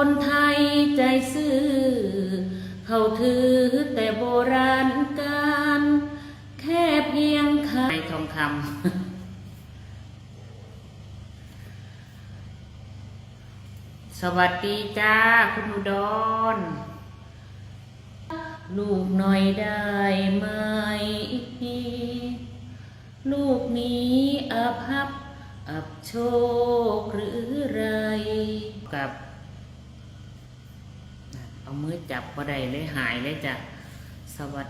คนไทยใจซื่อ เขาถือแต่โบราณการ แค่เพียงคำทองคำสวัสดีจ้า คุณอุดร ลูกหน่อยได้ไหม ลูกนี้อภัพ อับโชคหรือไรกับ เอามือจับก็ได้เลยหายเลยจ้ะสวัสด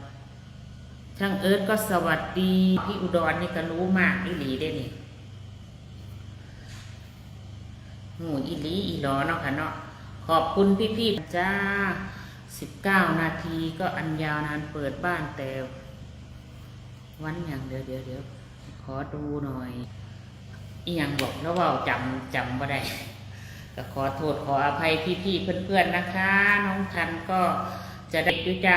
ช่างเอิร์ธก็สวัสดีพี่อุดรนี่ก็รู้มากอีหลีได้นี่หูอีหลีอีหลอเนาะค่ะเนาะขอบคุณพี่ๆจ้าสิบเก้านาทีก็อันยาวนานเปิดบ้านแต่ วันอย่างเดี๋ยวเดี๋ยวเดี๋ยวขอดูหน่อยอีหยังบอกแล้วว่าจำจำบ่ได้ ก็ขอโทษขออภัยพี่ๆเพื่อนๆนะคะ น้องทันก็จะได้ด้วยจ้า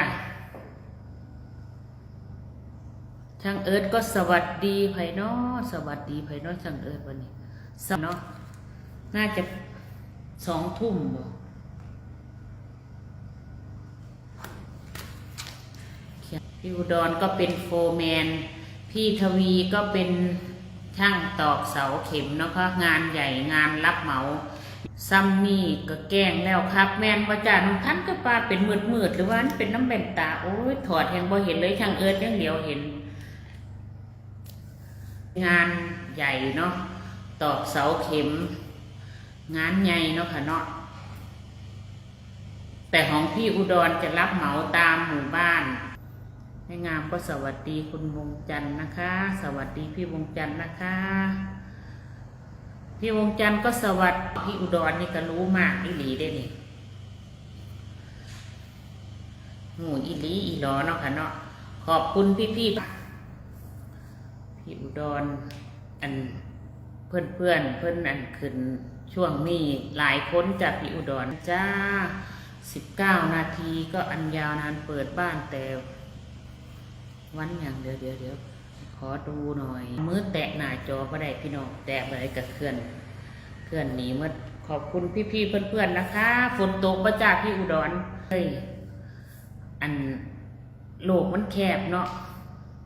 ช่างเอิร์ธก็สวัสดีไผ่นอสวัสดีไผ่นอช่างเอิร์ธวันนี้สเนาะน่าจะสองทุ่มบ่พี่อุดรก็เป็นโฟแมน พี่ทวีก็เป็นช่างตอกเสาเข็มเนาะคะงานใหญ่งานรับเหมา ซัมนี่ก็แกงแล้วครับ แมนว่าจาน้องท่านก็ปลาเป็นมืดมืดหรือว่านเป็นน้ำแบนตา โอ้ยถอดแหงบ่เห็นเลยช่างเอิร์ดยังเดียวเห็น งานใหญ่เนาะตอกเสาเข็ม งานใหญ่เนาะค่ะเนาะแต่ของพี่อุดรจะรับเหมาตามหมู่บ้านแม่งามก็สวัสดีคุณวงจันทร์นะคะ สวัสดีพี่วงจันทร์นะคะ พี่วงจันทร์ก็สวัสดีพี่อุดรนี่ก็รู้มากอีหลีได้นี่หูอีหลีอีหลอเนาะค่ะเนาะขอบคุณพี่พี่ๆพี่อุดรอันเพื่อนเพื่อนเพื่อนอันขึ้นช่วงนี้หลายคนจากพี่อุดรจ้าสิบเก้านาทีก็อันยาวนานเปิดบ้านแต่วันอย่างเดียวเดี๋ยวเดี๋ยว ขอดูหน่อย มือแตะหน้าจอก็ได้พี่น้อง แตะไปกับเคลื่อน เคลื่อนหนีมื่อขอบคุณพี่ๆเพื่อนๆนะคะ ฝนตกประจากพี่อุดรเฮ้ย อันโลกมันแคบเนาะ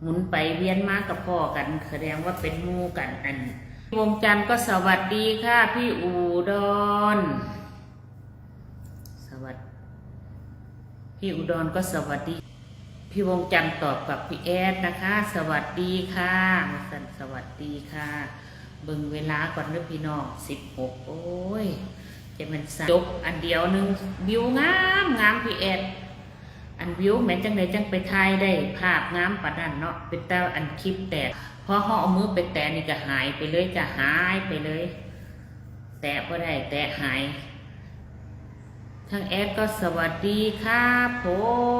หมุนไปเวียนมากับพ่อกัน แสดงว่าเป็นมูกันอัน วงจันทร์ก็สวัสดีค่ะ พี่อุดร สวัสดี พี่อุดรก็สวัสดี พี่วงจันทร์ตอบกับพี่แอดนะคะ สวัสดีค่ะมาสันสวัสดีค่ะ เบิ่งเวลาก่อนเด้อพี่น้องสิบหกโอ้ยจะเป็นสจบอันเดียวหนึงวิวงามงามพี่แอดอันวิวแม้นจังใดจังไปถ่ายได้ ภาพงามปานนั้นเนาะเป็นแต่อันคลิปแตกพอเขาเอามือไปแตะนี่ก็หายไปเลยจะหายไปเลย แตะก็ได้แตะหายทางแอดก็สวัสดีครับผ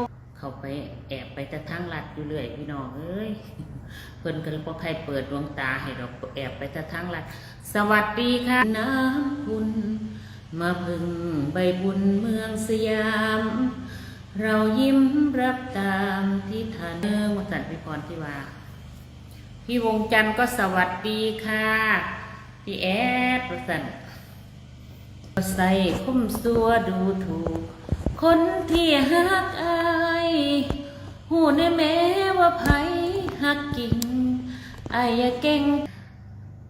ม เขาไปแอบไปแต่ทางลัดอยู่เรื่อยพี่น้องเอ้ยเพิ่นก็เลยพอใครเปิดดวงตาให้เราแอบไปแต่ทางลัด สวัสดีค่ะน้ำคุณ มาพึ่งใบบุญเมืองสยาม เรายิ้มรับตามที่ทานเนื่องวัสันพิพรที่ว่า พี่วงจันทร์ก็สวัสดีค่ะพี่แอดวัสันใส่คุ้มสัวดูถูก คนที่หักอายหูในแม้ว่าไผหักกิ่งอายอย่าเก่ง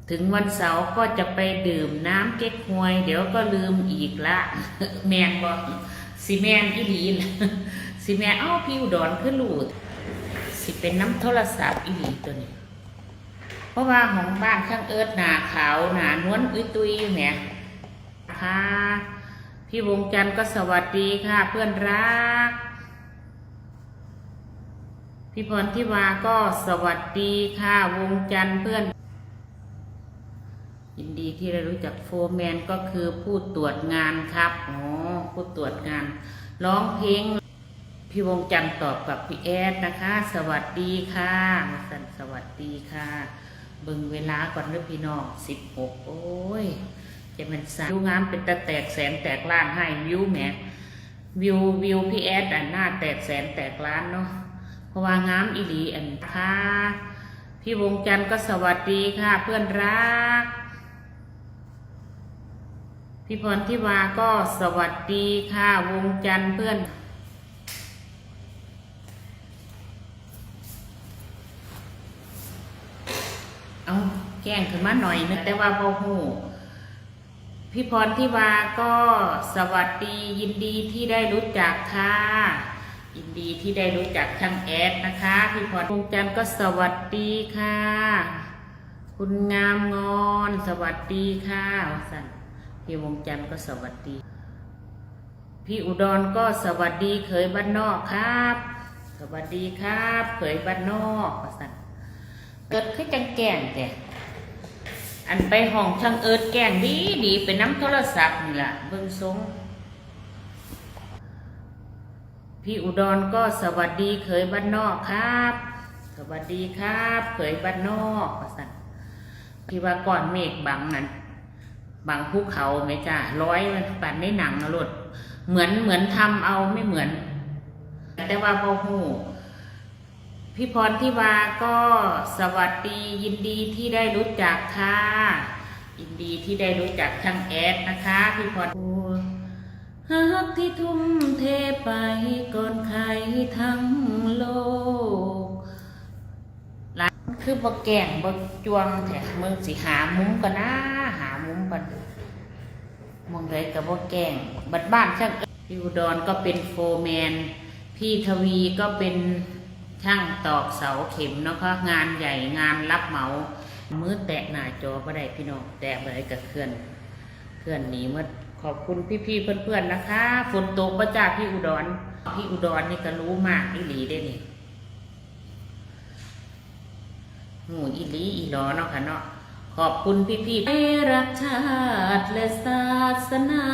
ถึงวันเสาร์ก็จะไปดื่มน้ำเก๊กฮวย เดี๋ยวก็ลืมอีกละ แมนบอกสิแมนอีหลีล่ะสิแมนเอ้าพี่อุดรขึ้นลูดสิเป็นน้ำโทรศัพท์อีหลีตัวนี้ เพราะว่าของบ้านข้างเอิร์ดหนาขาวหนานวลอุ้ยตุยอยู่แหมค่ะ พี่วงจันทร์ก็สวัสดีค่ะ เพื่อนรัก พี่พรทิวาก็สวัสดีค่ะ วงจันทร์เพื่อน ยินดีที่ได้รู้จักโฟแมนก็คือผู้ตรวจงานครับอ๋อผู้ตรวจงาน ร้องเพลงพี่วงจันทร์ตอบกับพี่แอดนะคะ สวัสดีค่ะมาสันสวัสดีค่ะ เบิ่งเวลาก่อนเด้อพี่น้องสิบหกโอ้ย จะเป็นสาววิวงามเป็นตะแตกแสนแตกล้านให้วิวแหมวิววิวพี่แอดอันหน้าแตกแสนแตกล้านเนาะเพราะว่างามอีหลีอันค่ะพี่วงจันทร์ก็สวัสดีค่ะ เพื่อนรัก พี่พรทิวาก็สวัสดีค่ะ วงจันทร์เพื่อนเอาแก้งขึ้นมาหน่อยนึกแต่ว่าพอหู พี่พรทิวาก็สวัสดียินดีที่ได้รู้จักค่ะยินดีที่ได้รู้จักช่างแอดนะคะ พี่พรวงจันทร์ก็สวัสดีค่ะ คุณงามงอนสวัสดีค่ะสันพี่วงจันทร์ก็สวัสดี พี่อุดรก็สวัสดีเขยบ้านนอกครับ สวัสดีครับเขยบ้านนอกสันเกิดขึ้นจังแก่งแต่ อันไปห้องช่างเอิดแก่งดีดีเป็นน้ำโทรศัพท์นี่แหละเบิ่งทรงพี่อุดรก็สวัสดีเขยบ้านนอกครับ สวัสดีครับเขยบ้านนอกประสันที่ว่าก่อนเมฆบังนั้นบังภูเขาไหมจ้าร้อยมันปันในหนังนะรถเหมือนเหมือนทำเอาไม่เหมือน แต่ว่าพอหู พี่พรที่วาก็สวัสดียินดีที่ได้รู้จักค่ะยินดีที่ได้รู้จักทางแอดนะคะ พี่พรหากที่ทุ่มเทไปก่อนใครทั้งโลกหลายคือบ่แก่งบ่จวงแท้มึงสิหามุมกันนะหามุมกันมองเลยกับบ่แก่งบัดบ้านช่างเอิ้นพี่อุดรก็เป็นโฟร์แมน พี่ทวีก็เป็น ช่างตอกเสาเข็มเนาะคะงานใหญ่งานรับเหมา มือแตะหน้าจอบ่ได้พี่น้องแตะบ่ได้กับเคลื่อนเคลื่อนหนีหมดขอบคุณพี่ๆเพื่อนๆนะคะฝนตกประจากพี่อุดรพี่อุดรนี่ก็รู้มากอีหลีได้นี่หูอีหลีอีหลอเนาะค่ะเนาะขอบคุณพี่ๆให้รักชาติและศาสนา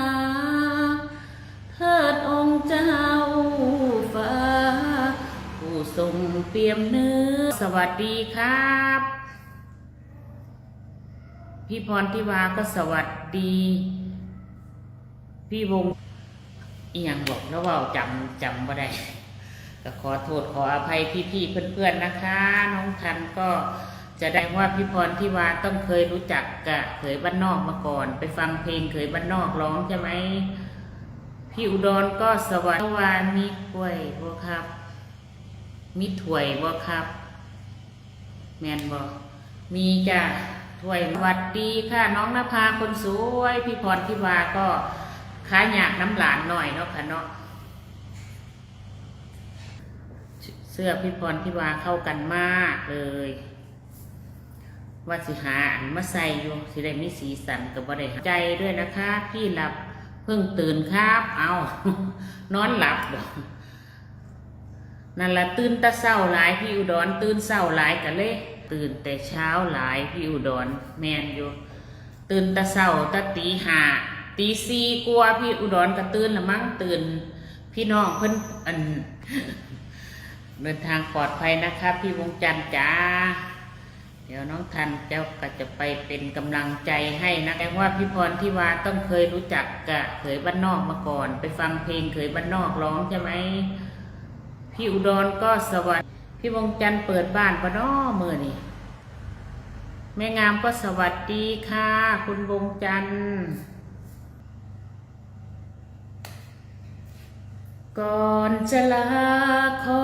ทรงเปี่ยมเนื้อ สวัสดีครับ พี่พรทิวาก็สวัสดี พี่วงอีหยังบอกแล้วว่าจำจำบ่ได้ก็ขอโทษขออภัยพี่ๆเพื่อนๆนะคะ น้องทันก็จะได้ว่าพี่พรทิวาต้องเคยรู้จักกะเขยบ้านนอกมาก่อน ไปฟังเพลงเขยบ้านนอกร้องใช่ไหมพี่อุดรก็สวัสดีวามีกล้วยบ่ครับ มีถ้วยบ่ครับ แมนบ่มีจ้ะถ้วยสวัสดีค่ะ น้องนภาคนสวยพี่พรทิวาก็ค้าหยากน้ำหลานหน่อยเนาะค่ะเนาะเสื้อพี่พรทิวาเข้ากันมากเลยว่าสิหาอันมาใส่อยู่สิได้มีสีสันกับบ่ได้ใจด้วยนะคะ พี่หลับเพิ่งตื่นครับ เอานอนหลับบ นั่นละตื่นตะเศร้าหลายพี่อุดรตื่นเศร้าหลายกันเลย ตื่นแต่เช้าหลายพี่อุดรแมนอยู่ตื่นตะเศร้าตะตีหาตีสี่กลัวพี่อุดรก็ตื่นละมั้งตื่น พี่น้องเพิ่นอันเดินทางปลอดภัยนะครับพี่วงจันจ้า เดี๋ยวน้องทันเจ้าก็จะไปเป็นกำลังใจให้นะแปลว่าพี่พรที่วาต้องเคยรู้จักกะเขยบ้านนอกมาก่อน ไปฟังเพลงเขยบ้านนอกร้องใช่ไหม พี่อุดรก็สวัสดีพี่วงจันทร์เปิดบ้านปะน้อมือนี่แม่งามก็สวัสดีค่ะ คุณวงจันทร์ก่อนจะลาขอ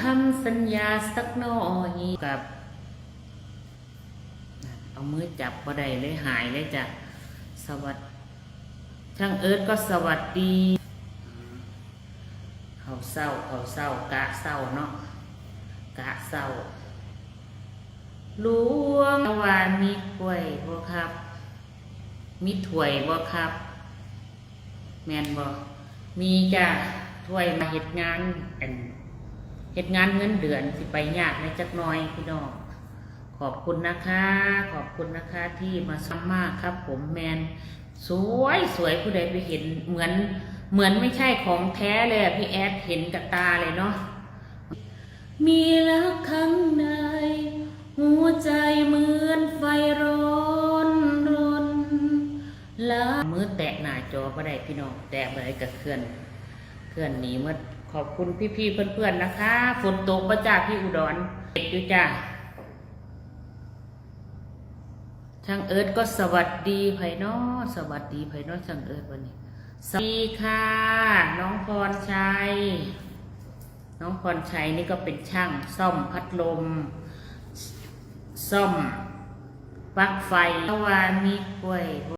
คำสัญญาสักหน่อยกับ เอามือจับบ่ได้เลยหายเลยจ้ะสวัสดีช่างเอิร์ธก็สวัสดี เขาเศร้าเขาเศร้ากะเศร้าเนาะกะเศร้าหลวงว่ามีกล้วยบ่ครับ มีถ้วยบ่ครับ แมนบ่มีจ้ะถ้วยมาเฮ็ดงานอันเฮ็ดงานเงินเดือนสิไปยากในจักน้อยพี่น้องขอบคุณนะคะ ขอบคุณนะคะที่มาซ้ำมากครับ ผมแมนสวยสวยผู้ใดไปเห็นเหมือน เหมือนไม่ใช่ของแท้เลยพี่แอดเห็นกับตาเลยเนาะมีรักข้งในหัวใจเหมือนไฟร้อนรนละมือแตะหน้าจอก็ได้พี่น้องแตะไปกับเคลื่อนเคลื่อนหนีหมดขอบคุณพี่ๆเพื่อนๆนะคะฝนตกประจ้าพี่อุดรเด็กอยู่จ้าช่างเอิร์ธก็สวัสดีไผ่นอสวัสดีไผ่นอช่างเอิร์ธวันนี้ สวัสดีค่ะ น้องพรชัย น้องพรชัยนี่ก็เป็นช่างซ่อมพัดลม ซ่อมปลั๊กไฟเมื่อวานมีกล้วย